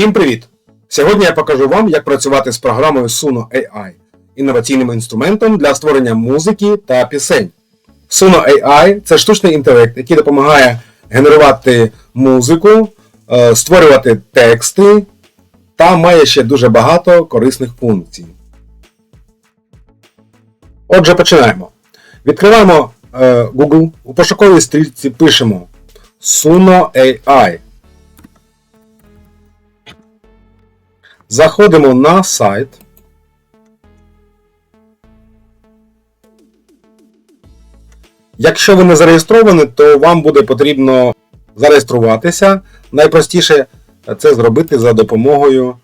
Всім привіт! Сьогодні я покажу вам, як працювати з програмою Suno AI, інноваційним інструментом для створення музики та пісень. Suno AI це штучний інтелект, який допомагає генерувати музику, е, створювати тексти та має ще дуже багато корисних функцій. Отже, починаємо. Відкриваємо е, Google. У пошуковій стрічці пишемо Suno AI. Заходимо на сайт. Якщо ви не зареєстровані, то вам буде потрібно зареєструватися. Найпростіше це зробити за допомогою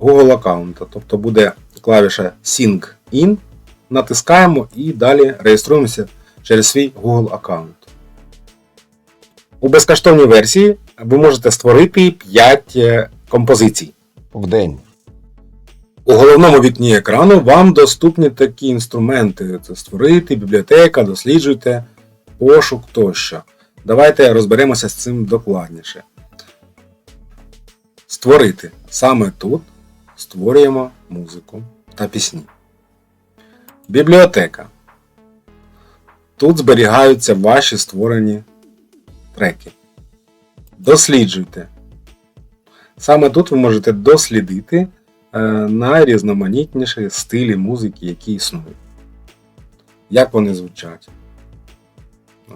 Google аккаунта. Тобто буде клавіша Sync In, натискаємо і далі реєструємося через свій Google аккаунт. У безкоштовній версії ви можете створити 5 композицій. в день. У головному вікні екрану вам доступні такі інструменти: це створити, бібліотека, досліджуйте, пошук тощо. Давайте розберемося з цим докладніше. Створити. Саме тут створюємо музику та пісні. Бібліотека. Тут зберігаються ваші створені треки. Досліджуйте. Саме тут ви можете дослідити найрізноманітніші стилі музики, які існують. Як вони звучать.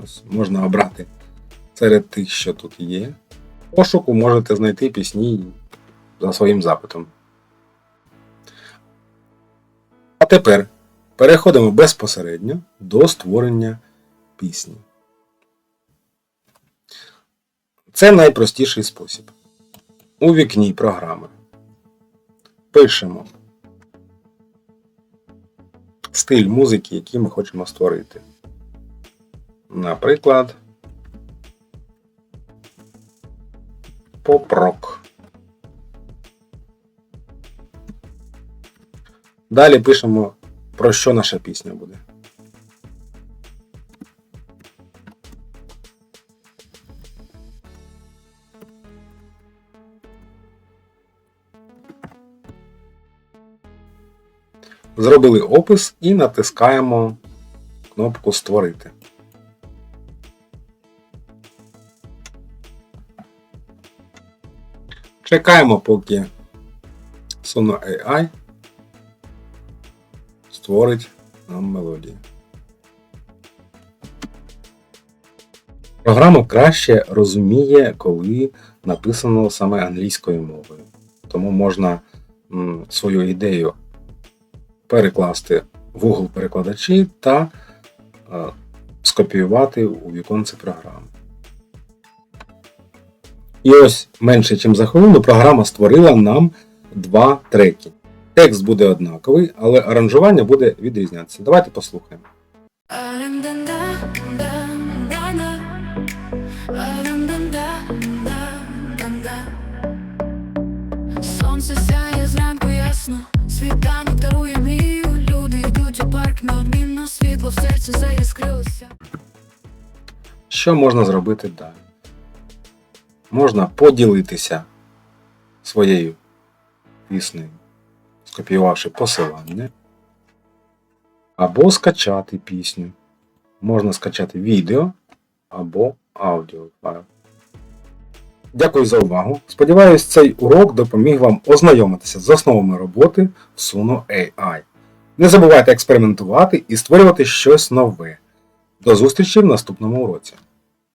Ось, можна обрати серед тих, що тут є. В пошуку можете знайти пісні за своїм запитом. А тепер переходимо безпосередньо до створення пісні. Це найпростіший спосіб. У вікні програми пишемо стиль музики, який ми хочемо створити. Наприклад, поп-рок. Далі пишемо, про що наша пісня буде. Зробили опис і натискаємо кнопку Створити. Чекаємо, поки Sono AI створить нам мелодію. Програма краще розуміє, коли написано саме англійською мовою. Тому можна свою ідею перекласти в Google перекладачі та е, скопіювати у віконце програми. І ось менше, ніж за хвилину, програма створила нам два треки. Текст буде однаковий, але аранжування буде відрізнятися. Давайте послухаємо. Сонце сяє зранку ясно, світанок дарує мрію, люди йдуть у парк, неодмінно світло в серці заіскрилося. Що можна зробити далі? Можна поділитися своєю піснею, скопіювавши посилання, або скачати пісню. Можна скачати відео або аудіофайл. Дякую за увагу. Сподіваюсь, цей урок допоміг вам ознайомитися з основами роботи в Suno AI. Не забувайте експериментувати і створювати щось нове. До зустрічі в наступному уроці.